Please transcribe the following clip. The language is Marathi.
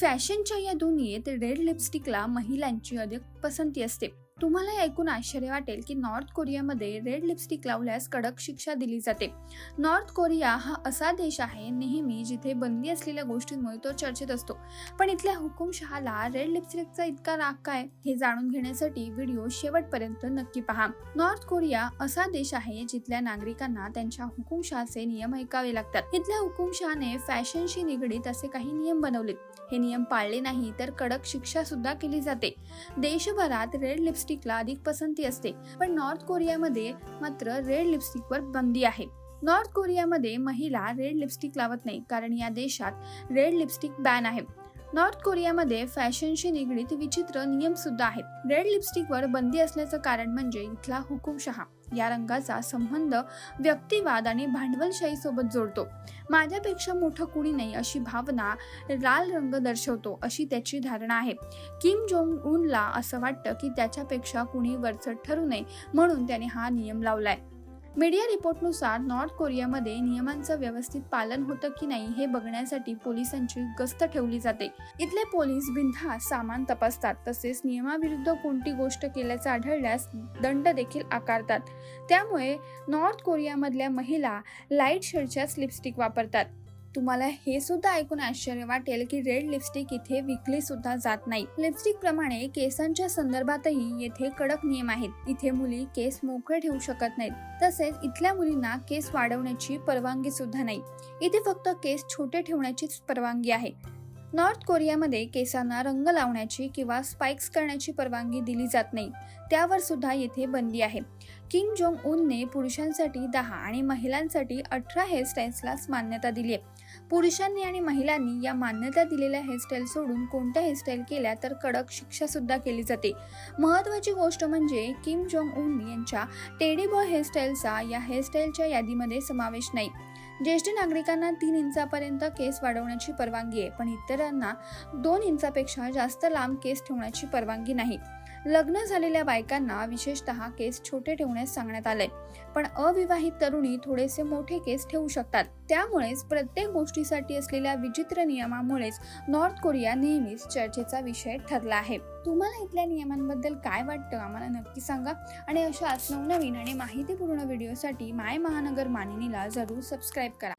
फॅशनच्या या दुनियेत रेड लिपस्टिकला महिलांची अधिक पसंती असते. तुम्हाला हे ऐकून आश्चर्य वाटेल की नॉर्थ कोरियामध्ये रेड लिपस्टिक लावल्यास कडक शिक्षा दिली जाते. नॉर्थ कोरिया हा असा देश आहे नेहमी जिथे बंदी असलेल्या गोष्टींमुळे तो चर्चेत असतो. पण इथल्या हुकुमशहाला रेड लिपस्टिकचा इतका राग काय हे जाणून घेण्यासाठी व्हिडिओ शेवटपर्यंत नक्की पहा. नॉर्थ कोरिया असा देश आहे जिथल्या नागरिकांना त्यांच्या हुकुमशहाचे नियम ऐकावे लागतात. इथल्या हुकुमशहाने फॅशनशी निगडीत असे काही नियम बनवले हे नियम पाळले नाही तर कडक शिक्षा सुद्धा केली जाते. देशभरात रेड लिपस्टिकला अधिक पसंती असते. पण नॉर्थ कोरियामध्ये मात्र रेड लिपस्टिकवर बंदी आहे. नॉर्थ कोरियामध्ये महिला रेड लिपस्टिक लावत नाही कारण या देशात रेड लिपस्टिक बॅन आहे. नॉर्थ कोरियामध्ये फॅशनशी निगडीत विचित्र नियम सुद्धा आहेत. रेड लिपस्टिकवर बंदी असल्याचं कारण म्हणजे इथला हुकुमशहा या रंगाचा संबंध व्यक्तिवाद आणि भांडवलशाही सोबत जोडतो. माझ्यापेक्षा मोठं कुणी नाही अशी भावना लाल रंग दर्शवतो अशी त्याची धारणा आहे. किम जोंग उनला असं वाटतं की त्याच्यापेक्षा कुणी वरचढ ठरू नये म्हणून त्याने हा नियम लावलाय. मीडिया रिपोर्टनुसार नॉर्थ कोरियामध्ये नियमांचं व्यवस्थित पालन होतं की नाही हे बघण्यासाठी पोलिसांची गस्त ठेवली जाते. इथले पोलीस बिनधास्त सामान तपासतात तसेच नियमाविरुद्ध कोणती गोष्ट केल्याचं आढळल्यास दंड देखील आकारतात. त्यामुळे नॉर्थ कोरियामधल्या महिला लाइट शेडच्याच लिपस्टिक वापरतात. तुम्हाला हे सुद्धा ऐकून आश्चर्य वाटेल की रेड लिपस्टिक इथे विकली सुद्धा जात नाही. लिपस्टिक प्रमाणे केसांच्या संदर्भातही येथे कडक नियम आहेत. इथे मुली केस मोकळे ठेवू शकत नाहीत. तसेच इथल्या मुलींना केस वाढवण्याची परवानगी सुद्धा नाही. इथे फक्त केस छोटे ठेवण्याचीच परवानगी आहे. नॉर्थ कोरियामध्ये केसांना रंग लावण्याची किंवा स्पाइक्स करण्याची परवानगी दिली जात नाही. त्यावर सुद्धा येथे बंदी आहे. किंग जोंग उनने पुरुषांसाठी दहा आणि महिलांसाठी अठरा हेअरस्टाईल्सलाच मान्यता दिली आहे. पुरुषांनी आणि महिलांनी या मान्यता दिलेल्या हेअरस्टाईल सोडून कोणत्या हेअरस्टाईल केल्या तर कडक शिक्षा सुद्धा केली जाते. महत्त्वाची गोष्ट म्हणजे किम जोंग उन यांच्या टेडी बॉय हेअरस्टाईलचा या हेअरस्टाईलच्या यादीमध्ये समावेश नाही. ज्येष्ठ नागरिकांना तीन इंचापर्यंत केस वाढवण्याची परवानगी आहे पण इतर इतरांना दोन इंचापेक्षा जास्त लांब केस ठेवण्याची परवानगी नाही. लग्न झालेल्या बायकांना विशेषतः केस छोटे ठेवण्यास सांगण्यात आले पण अविवाहित तरुणी थोडेसे मोठे केस ठेवू शकतात. त्यामुळेच प्रत्येक गोष्टीसाठी असलेल्या विचित्र नियमामुळेच नॉर्थ कोरिया नेहमीच चर्चेचा विषय ठरला आहे. तुम्हाला इथल्या नियमांबद्दल काय वाटतं? आम्हाला नक्की सांगा. आणि अशाच नवनवीन आणि माहितीपूर्ण व्हिडिओसाठी माय महानगर मानिनीला जरूर सबस्क्राईब करा.